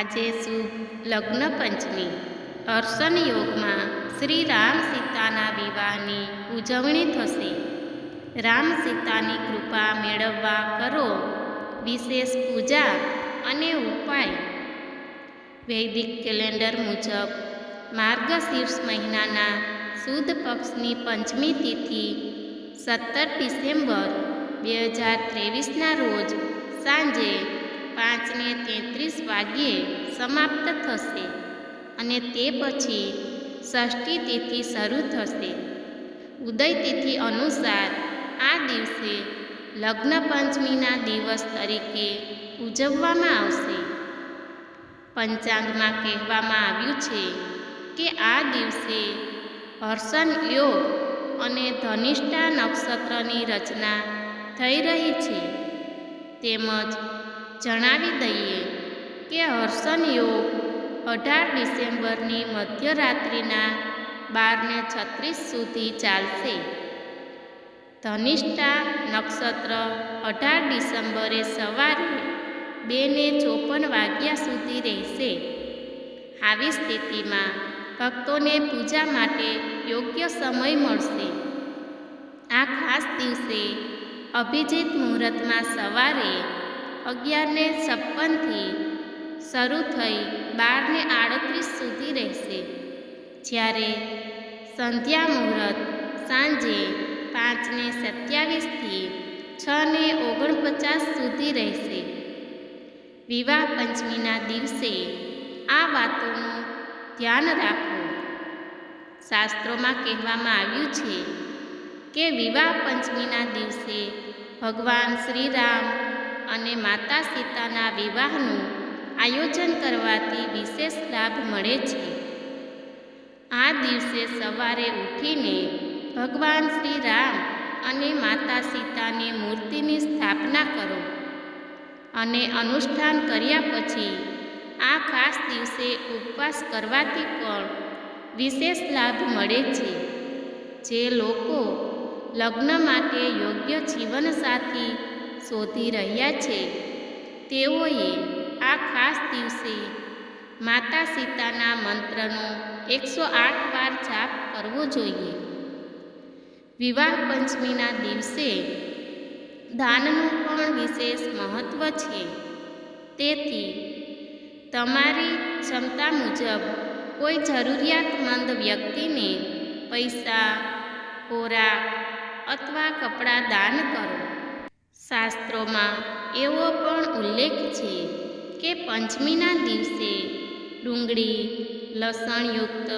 આજે શુભ લગ્ન પંચમી. અર્શન યોગમાં શ્રી રામ સીતાના વિવાહની ઉજવણી થશે. રામ સીતાની કૃપા મેળવવા કરો. વિશેષ પૂજા અને ઉપાય. વૈદિક કેલેન્ડર મુજબ માર્ગશીર્ષ મહિનાના સુદ પક્ષની પંચમી તિથિ સત્તર ડિસેમ્બર બે હજાર ત્રેવીસના રોજ સાંજે પાંચને તેત્રીસ વાગ્યે સમાપ્ત થશે અને તે પછી ષષ્ઠી તિથિ શરૂ થશે. ઉદય તિથિ અનુસાર આ દિવસે લગ્ન પંચમીના દિવસ તરીકે ઉજવવામાં આવશે. પંચાંગમાં કહેવામાં આવ્યું છે કે આ દિવસે હર્ષણ યોગ અને ધનિષ્ઠા નક્ષત્રની રચના થઈ રહી છે. તેમજ જણાવી દઈએ કે હર્ષન યોગ અઢાર ડિસેમ્બરની મધ્યરાત્રિના બારને છત્રીસ સુધી ચાલશે. ધનિષ્ઠા નક્ષત્ર અઢાર ડિસેમ્બરે સવારે બેને ચોપન વાગ્યા સુધી રહેશે. આવી સ્થિતિમાં ભક્તોને પૂજા માટે યોગ્ય સમય મળશે. આ ખાસ દિવસે અભિજીત મુહૂર્તમાં સવારે અગિયારને છપ્પનથી શરૂ થઈ બારને આડત્રીસ સુધી રહેશે. જ્યારે સંધ્યા મુહૂર્ત સાંજે પાંચને સત્યાવીસથી છને ઓગણપચાસ સુધી રહેશે. વિવાહ પંચમીના દિવસે આ વાતોનું ધ્યાન રાખો શાસ્ત્રોમાં કહેવામાં આવ્યું છે કે વિવાહ પંચમીના દિવસે ભગવાન શ્રી રામ અને માતા સીતાના વિવાહનું આયોજન કરવાથી વિશેષ લાભ મળે છે. આ દિવસે સવારે ઉઠીને ભગવાન શ્રી રામ અને માતા સીતાની મૂર્તિની સ્થાપના કરો અને અનુષ્ઠાન કર્યા પછી આ ખાસ દિવસે ઉપવાસ કરવાથી પણ વિશેષ લાભ મળે છે. જે લોકો લગ્ન માટે યોગ્ય જીવનસાથી શોધી રહ્યા છે. તેઓએ આ ખાસ દિવસે માતા સીતાના મંત્રનો એકસો આઠ વાર જાપ કરવો જોઈએ. વિવાહ પંચમીના દિવસે દાનનું પણ વિશેષ મહત્ત્વ છે. તેથી તમારી ક્ષમતા મુજબ કોઈ જરૂરિયાતમંદ વ્યક્તિને પૈસા, ખોરાક અથવા કપડાં દાન કરો. શાસ્ત્રોમાં એવો પણ ઉલ્લેખ છે કે પંચમીના દિવસે ડુંગળી, લસણયુક્ત,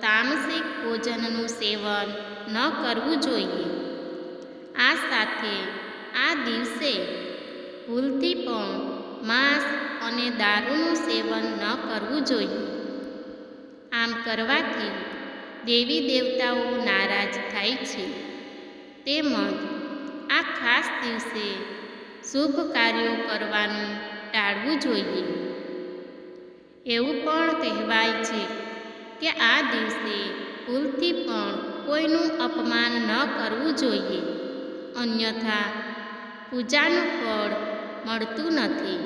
તામસિક ભોજનનું સેવન ન કરવું જોઈએ. આ સાથે આ દિવસે ભૂલથી પણ માંસ અને દારૂનું સેવન ન કરવું જોઈએ. આમ કરવાથી દેવી દેવતાઓ નારાજ થાય છે. તેમજ આ ખાસ દિવસે શુભ કાર્યો કરવાનું ટાળવું જોઈએ. એવું પણ કહેવાય છે કે આ દિવસે ભૂલથી પણ કોઈનું અપમાન ન કરવું જોઈએ. અન્યથા પૂજાનું ફળ મળતું નથી.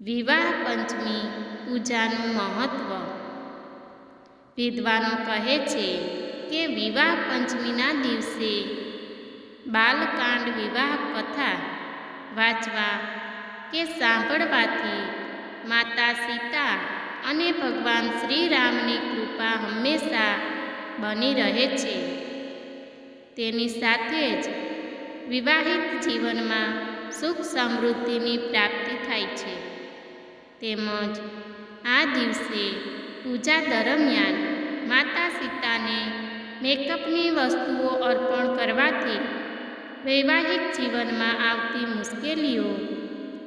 વિવાહ પંચમી પૂજાનું મહત્ત્વ વિદ્વાનો કહે છે કે વિવાહ પંચમીના દિવસે બાલકાંડ વિવાહ કથા વાંચવા કે સાંભળવાથી માતા સીતા અને ભગવાન શ્રી રામની કૃપા હંમેશા બની રહે છે. તેની સાથે જ વિવાહિત જીવનમાં સુખ સમૃદ્ધિની પ્રાપ્તિ થાય છે. તેમજ આ દિવસે પૂજા દરમિયાન માતા સીતાને મેકઅપની વસ્તુઓ અર્પણ કરવાથી વૈવાહિક જીવનમાં આવતી મુશ્કેલીઓ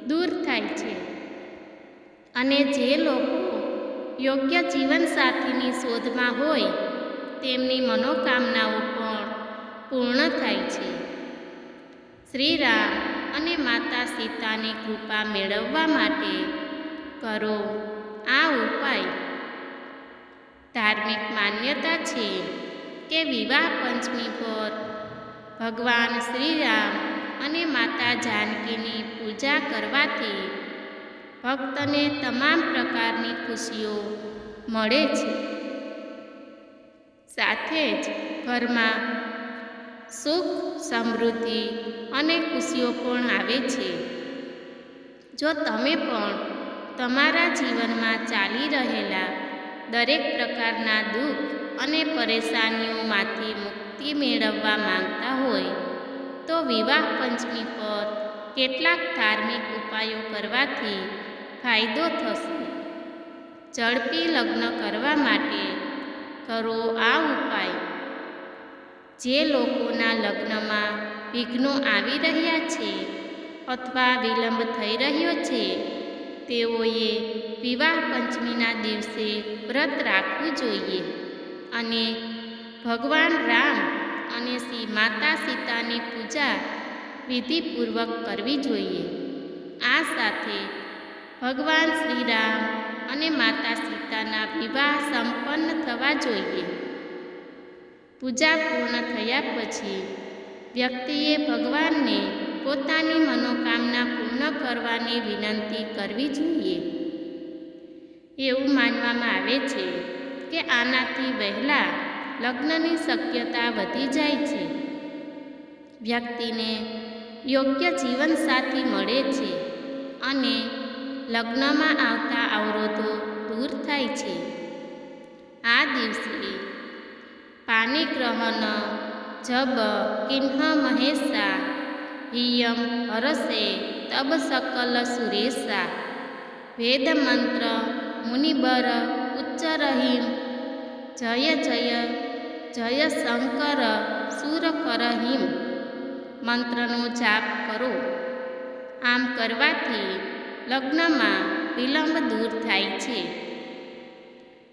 દૂર થાય છે. અને જે લોકો યોગ્ય જીવનસાથીની શોધમાં હોય, તેમની મનોકામનાઓ પણ પૂર્ણ થાય છે. શ્રી રામ અને માતા સીતાની કૃપા મેળવવા માટે કરો આ ઉપાય. ધાર્મિક માન્યતા છે કે વિવાહ પંચમી પર ભગવાન શ્રીરામ અને માતા જાનકીની પૂજા કરવાથી ભક્તને તમામ પ્રકારની ખુશીઓ મળે છે. સાથે જ ઘરમાં સુખ, સમૃદ્ધિ અને ખુશીઓ પણ આવે છે. જો તમે પણ તમારા જીવનમાં ચાલી રહેલા દરેક પ્રકારના દુઃખ અને પરેશાનીઓમાંથી મુક્તિ મેળવવા માંગતા હોય, તો વિવાહ પંચમી પર કેટલાક ધાર્મિક ઉપાયો કરવાથી ફાયદો થશે. ઝડપી લગ્ન કરવા માટે કરો આ ઉપાય. જે લોકોના લગ્નમાં વિઘ્નો આવી રહ્યા છે અથવા વિલંબ થઈ રહ્યો છે, તેઓએ વિવાહ પંચમીના દિવસે વ્રત રાખવું જોઈએ અને ભગવાન રામ અને શ્રી માતા સીતાની પૂજા વિધિપૂર્વક કરવી જોઈએ. આ સાથે ભગવાન શ્રી રામ અને માતા સીતાના વિવાહ સંપન્ન થવા જોઈએ. પૂજા પૂર્ણ થયા પછી વ્યક્તિએ ભગવાનને પોતાની મનોકામના પૂર્ણ કરવાની વિનંતી કરવી જોઈએ. એવું માનવામાં આવે છે કે આનાથી વહેલા લગ્નની શક્યતા વધી જાય છે. વ્યક્તિને યોગ્ય જીવનસાથી મળે છે અને લગ્નમાં આવતા અવરોધો દૂર થાય છે. આ દિવસે પાનિગ્રહણ, જબ, કિન્હ, મહેશા, હિયમ, હરસે, તબ સકલ સુરેશા, વેદ મંત્ર મુનિબર ઉચ્ચ રહીમ, જય જય શંકર સુરકર હિમ મંત્રનો જાપ કરો. આમ કરવાથી લગ્નમાં વિલંબ દૂર થાય છે.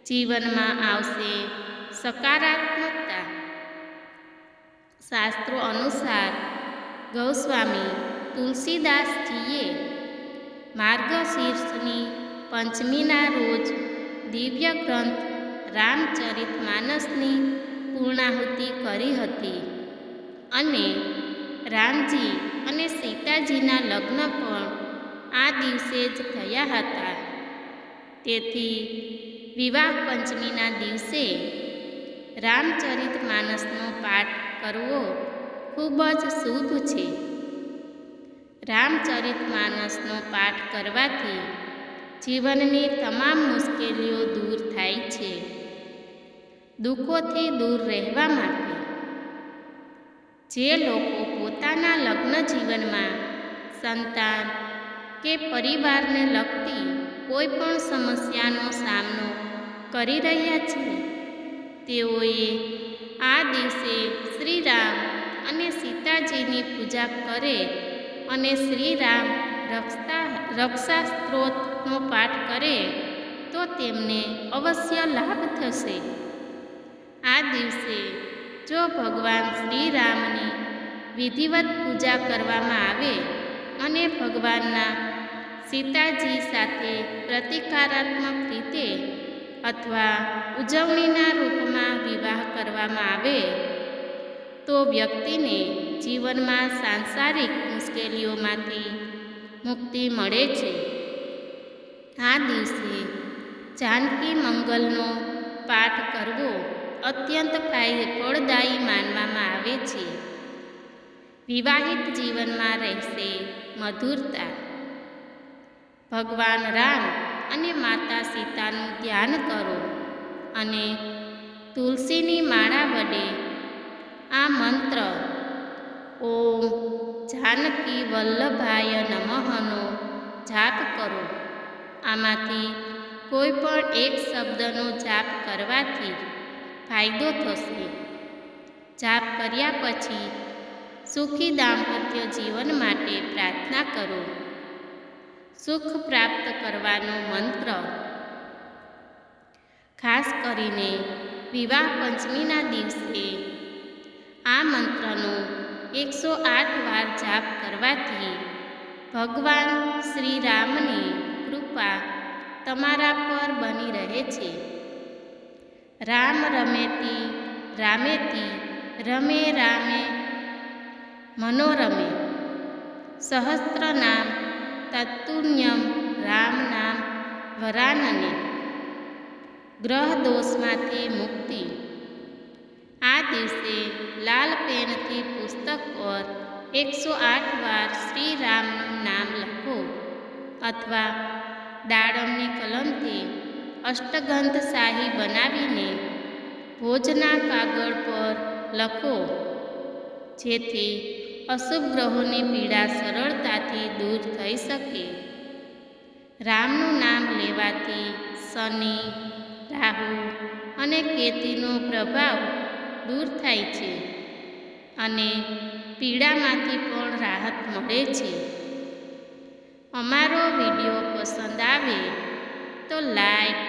જીવનમાં આવશે સકારાત્મકતા. શાસ્ત્રો અનુસાર ગૌસ્વામી તુલસીદાસજીએ માર્ગશીર્ષની પંચમીના રોજ દિવ્ય ગ્રંથ રામચરિત માનસની પૂર્ણાહુતિ કરી હતી. અને રામજી અને સીતાજીના લગ્ન પણ આ દિવસે જ થયા હતા. તેથી વિવાહ પંચમીના દિવસે રામચરિત માનસનો પાઠ કરવો ખૂબ જ શુભ છે. રામચરિત માનસનો પાઠ કરવાથી જીવનની તમામ મુશ્કેલીઓ દૂર થાય છે. દુઃખોથી દૂર રહેવા માટે. જે લોકો પોતાના લગ્ન જીવનમાં સંતાન કે પરિવારને લગતી કોઈ પણ સમસ્યાનો સામનો કરી રહ્યા છે, તેઓએ આ દિવસે શ્રીરામ અને સીતાજીની પૂજા કરે અને શ્રીરામ રક્ષા રક્ષા સ્ત્રોતનો પાઠ કરે, તો તેમને અવશ્ય લાભ થશે. આ દિવસે જો ભગવાન શ્રીરામની વિધિવત પૂજા કરવામાં આવે અને ભગવાનના સીતાજી સાથે પ્રતિકારાત્મક રીતે અથવા ઉજવણીના રૂપમાં વિવાહ કરવામાં આવે, તો વ્યક્તિને જીવનમાં સાંસારિક મુશ્કેલીઓમાંથી મુક્તિ મળે છે. આ દિવસે જાનકી મંગલનો પાઠ કરવો અત્યંત ફળદાયી માનવામાં આવે છે. વિવાહિત જીવનમાં રહેશે મધુરતા. ભગવાન રામ અને માતા સીતાનું ધ્યાન કરો અને તુલસીની માળા વડે આ મંત્ર, ઓમ જાનકી વલ્લભાય નમઃનો જાપ કરો. આમાંથી કોઈ પણ એક શબ્દનો જાપ કરવાથી ફાયદો થશે. જાપ કર્યા પછી સુખી દાંપત્ય જીવન માટે પ્રાર્થના કરો. સુખ પ્રાપ્ત કરવાનો મંત્ર. ખાસ કરીને વિવાહ પંચમીના દિવસે આ મંત્રનો એકસો આઠ વાર જાપ કરવાથી ભગવાન શ્રી રામની કૃપા તમારા પર બની રહે છે. રામ રમેતી રામેતી રમે રામે મનોરમે. સહસ્ત્ર નામ તત્તુન્યમ રામ વરાનને. ગ્રહ દોષમાંથી મુક્તિ. આ દિવસે લાલ પેનથી પુસ્તક પર એકસો આઠ વાર શ્રી રામનું નામ લખો. અથવા દાડમની કલમથી અષ્ટગંધ શાહી બનાવીને ભોજના કાગળ પર લખો, જેથી અશુભ ગ્રહોની પીડા સરળતાથી દૂર થઈ શકે. રામનું નામ લેવાથી શનિ, રાહુ અને કેતીનો પ્રભાવ દૂર થાય છે અને પીડામાંથી પણ રાહત મળે છે. અમારો વીડિયો પસંદ આવે તો લાઈક